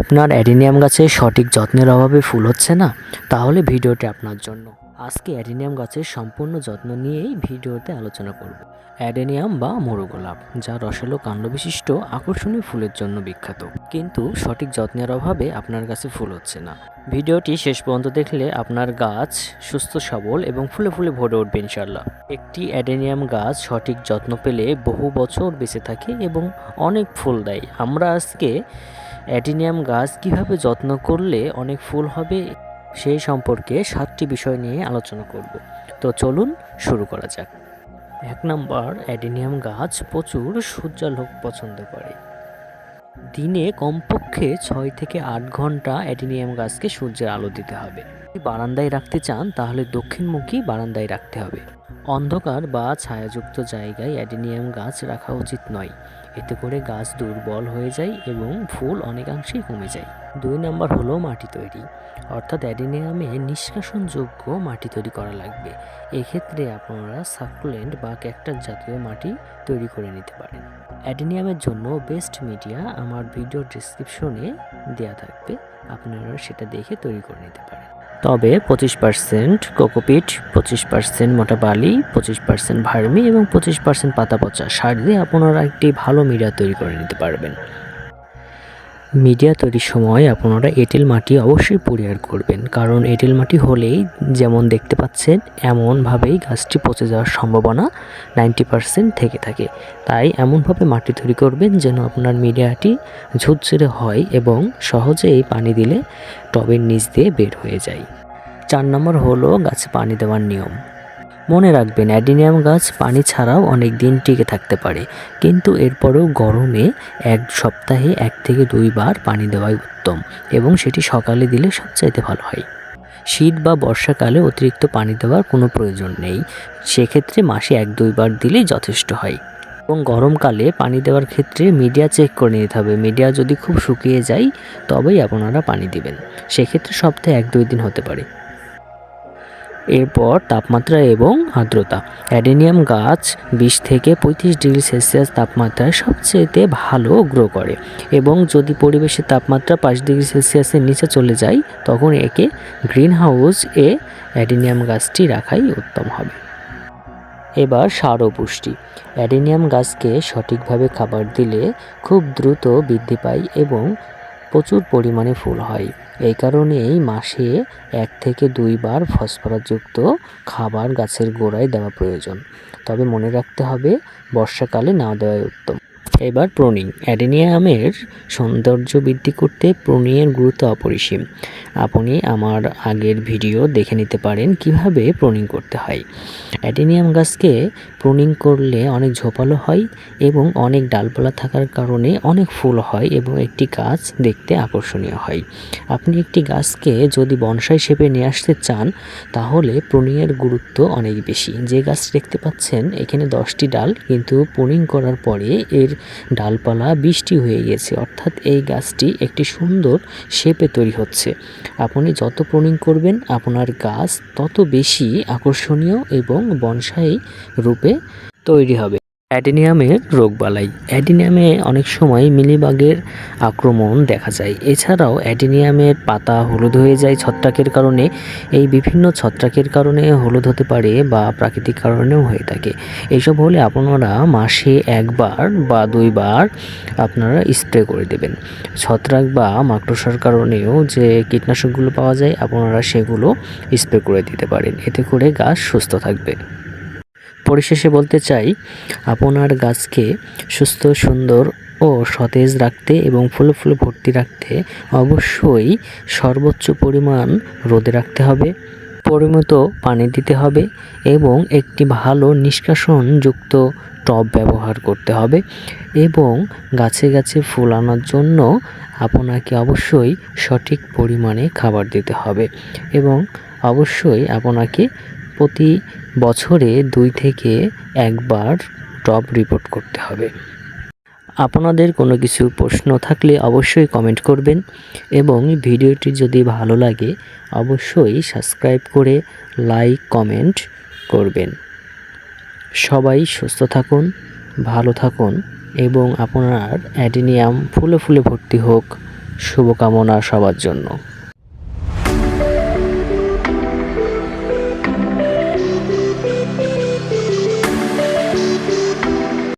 আপনার অ্যাডিনিয়াম গাছে সঠিক যত্নের অভাবে ফুল হচ্ছে না? তাহলে ভিডিওটি আপনার জন্য। আজকে অ্যাডিনিয়াম গাছের সম্পূর্ণ যত্ন নিয়েই ভিডিওতে আলোচনা করব। অ্যাডেনিয়াম বা মরুগোলাপ, যা রসালো কাণ্ডবিশিষ্ট আকর্ষণীয় ফুলের জন্য বিখ্যাত। কিন্তু সঠিক যত্নের অভাবে আপনার গাছে ফুল হচ্ছে না। ভিডিওটি শেষ পর্যন্ত দেখলে আপনার গাছ সুস্থ, সবল এবং ফুলে ফুলে ভরে উঠবে ইনশাল্লাহ একটি অ্যাডেনিয়াম গাছ সঠিক যত্ন পেলে বহু বছর বেঁচে থাকে এবং অনেক ফুল দেয়। আমরা আজকে অ্যাডিনিয়াম গাছ কীভাবে যত্ন করলে অনেক ফুল হবে, সেই সম্পর্কে সাতটি বিষয় নিয়ে আলোচনা করব। তো চলুন শুরু করা যাক। এক নম্বর, অ্যাডিনিয়াম গাছ প্রচুর সূর্যালোক পছন্দ করে। দিনে কমপক্ষে ছয় থেকে আট ঘণ্টা অ্যাডিনিয়াম গাছকে সূর্যের আলো দিতে হবে। বারান্দায় রাখতে চান, তাহলে দক্ষিণমুখী বারান্দায় রাখতে হবে। অন্ধকার বা ছায়াযুক্ত জায়গায় অ্যাডিনিয়াম গাছ রাখা উচিত নয়। এতে করে গাছ দুর্বল হয়ে যায় এবং ফুল অনেকাংশেই কমে যায়। দুই নম্বর হলো মাটি তৈরি। অর্থাৎ অ্যাডিনিয়ামে নিষ্কাশনযোগ্য মাটি তৈরি করা লাগবে। এক্ষেত্রে আপনারা সাকুলেন্ট বা ক্যাকটাস জাতীয় মাটি তৈরি করে নিতে পারেন। অ্যাডিনিয়ামের জন্য বেস্ট মিডিয়া আমার ভিডিও ডিসক্রিপশনে দেওয়া থাকবে। আপনারা সেটা দেখে তৈরি করে নিতে পারেন। তবে পঁচিশ পার্সেন্ট কোকোপিট, পঁচিশ পার্সেন্ট মোটা বালি, পঁচিশ পার্সেন্ট ভার্মি এবং পঁচিশ পার্সেন্ট পাতা পচা সার দিয়ে আপনারা একটি ভালো মিডিয়া তৈরি করে নিতে পারবেন। মিডিয়া তৈরির সময় আপনারা এঁটেল মাটি অবশ্যই পরিহার করবেন। কারণ এঁটেল মাটি হলেই যেমন দেখতে পাচ্ছেন, এমনভাবেই গাছটি পচে যাওয়ার সম্ভাবনা নাইনটি পার্সেন্ট থেকে থাকে। তাই এমনভাবে মাটি তৈরি করবেন যেন আপনার মিডিয়াটি ঝুরঝুরে হয় এবং সহজেই পানি দিলে টবের নিচ দিয়ে বের হয়ে যায়। চার নম্বর হলো গাছে পানি দেওয়ার নিয়ম। মনে রাখবেন, অ্যাডিনিয়াম গাছ পানি ছাড়াও অনেক দিন টিকে থাকতে পারে। কিন্তু এরপরেও গরমে এক সপ্তাহে এক থেকে দুইবার পানি দেওয়াই উত্তম এবং সেটি সকালে দিলে সবচাইতে ভালো হয়। শীত বা বর্ষাকালে অতিরিক্ত পানি দেওয়ার কোনো প্রয়োজন নেই। সেক্ষেত্রে মাসে এক দুইবার দিলেই যথেষ্ট হয়। এবং গরমকালে পানি দেওয়ার ক্ষেত্রে মিডিয়া চেক করে নিতে হবে। মিডিয়া যদি খুব শুকিয়ে যায়, তবেই আপনারা পানি দিবেন। সেক্ষেত্রে সপ্তাহে এক দুই দিন হতে পারে। এরপর তাপমাত্রা এবং আর্দ্রতা। অ্যাডেনিয়াম গাছ বিশ থেকে পঁয়ত্রিশ ডিগ্রি সেলসিয়াস তাপমাত্রায় সবচেয়ে ভালো গ্রো করে এবং যদি পরিবেশের তাপমাত্রা পাঁচ ডিগ্রি সেলসিয়াসের নিচে চলে যায়, তখন একে গ্রিন হাউস এ অ্যাডেনিয়াম গাছটি রাখাই উত্তম হবে। এবার সার ও পুষ্টি। অ্যাডেনিয়াম গাছকে সঠিকভাবে খাবার দিলে খুব দ্রুত বৃদ্ধি পায় এবং প্রচুর পরিমাণে ফুল হয়। এই কারণে এই মাসে এক থেকে দুইবার ফসফরাসযুক্ত খাবার গাছের গোড়ায় দেওয়া প্রয়োজন। তবে মনে রাখতে হবে, বর্ষাকালে না দেওয়াই উত্তম। এবার প্রুনিং অ্যাডেনিয়ামের সৌন্দর্য বৃদ্ধি করতে প্রুনিংয়ের গুরুত্ব অপরিসীম। আপনি আমার আগের ভিডিও দেখে নিতে পারেন কীভাবে প্রুনিং করতে হয়। অ্যাডেনিয়াম গাছকে প্রুনিং করলে অনেক ঝোপালো হয় এবং অনেক ডালপালা থাকার কারণে অনেক ফুল হয় এবং একটি গাছ দেখতে আকর্ষণীয় হয়। আপনি একটি গাছকে যদি বনসাই শেপে নিয়ে আসতে চান, তাহলে প্রুনিংয়ের গুরুত্ব অনেক বেশি। যে গাছ দেখতে পাচ্ছেন, এখানে দশটি ডাল, কিন্তু প্রুনিং করার পরে এর ডালপালা বৃষ্টি হয়ে গেছে। অর্থাৎ এই গাছটি একটি সুন্দর শেপে তৈরি হচ্ছে। আপনি যত প্রুনিং করবেন, আপনার গাছ তত বেশি আকর্ষণীয় এবং বনসাই রূপে তৈরি হবে। অ্যাডিনিয়ামের রোগবালাই অ্যাডিনিয়ামে অনেক সময় মিলিবাগের আক্রমণ দেখা যায়। এছাড়াও অ্যাডিনিয়ামের পাতা হলুদ হয়ে যায় ছত্রাকের কারণে। এই বিভিন্ন ছত্রাকের কারণে হলুদ হতে পারে বা প্রাকৃতিক কারণেও হয়ে থাকে। এইসব হলে আপনারা মাসে একবার বা দুইবার আপনারা স্প্রে করে দেবেন। ছত্রাক বা মাকড়সার কারণেও যে কীটনাশকগুলো পাওয়া যায়, আপনারা সেগুলো স্প্রে করে দিতে পারেন। এতে করে গাছ সুস্থ থাকবে। পরিশেষে বলতে চাই, আপনার গাছকে সুস্থ, সুন্দর ও সতেজ রাখতে এবং ফুলে ফুলে ভর্তি রাখতে অবশ্যই সর্বোচ্চ পরিমাণ রোদে রাখতে হবে, পরিমিত পানি দিতে হবে এবং একটি ভালো নিষ্কাশনযুক্ত টব ব্যবহার করতে হবে এবং গাছে গাছে ফুল আনার জন্য আপনাকে অবশ্যই সঠিক পরিমাণে খাবার দিতে হবে এবং অবশ্যই আপনাকে প্রতি বছরে দুই থেকে একবার টপ রিপোর্ট করতে হবে। আপনাদের কোনো কিছু প্রশ্ন থাকলে অবশ্যই কমেন্ট করবেন এবং ভিডিওটি যদি ভালো লাগে, অবশ্যই সাবস্ক্রাইব করে লাইক, কমেন্ট করবেন। সবাই সুস্থ থাকুন, ভালো থাকুন এবং আপনার অ্যাডিনিয়াম ফুলে ফুলে ভর্তি হোক। শুভকামনা সবার জন্য।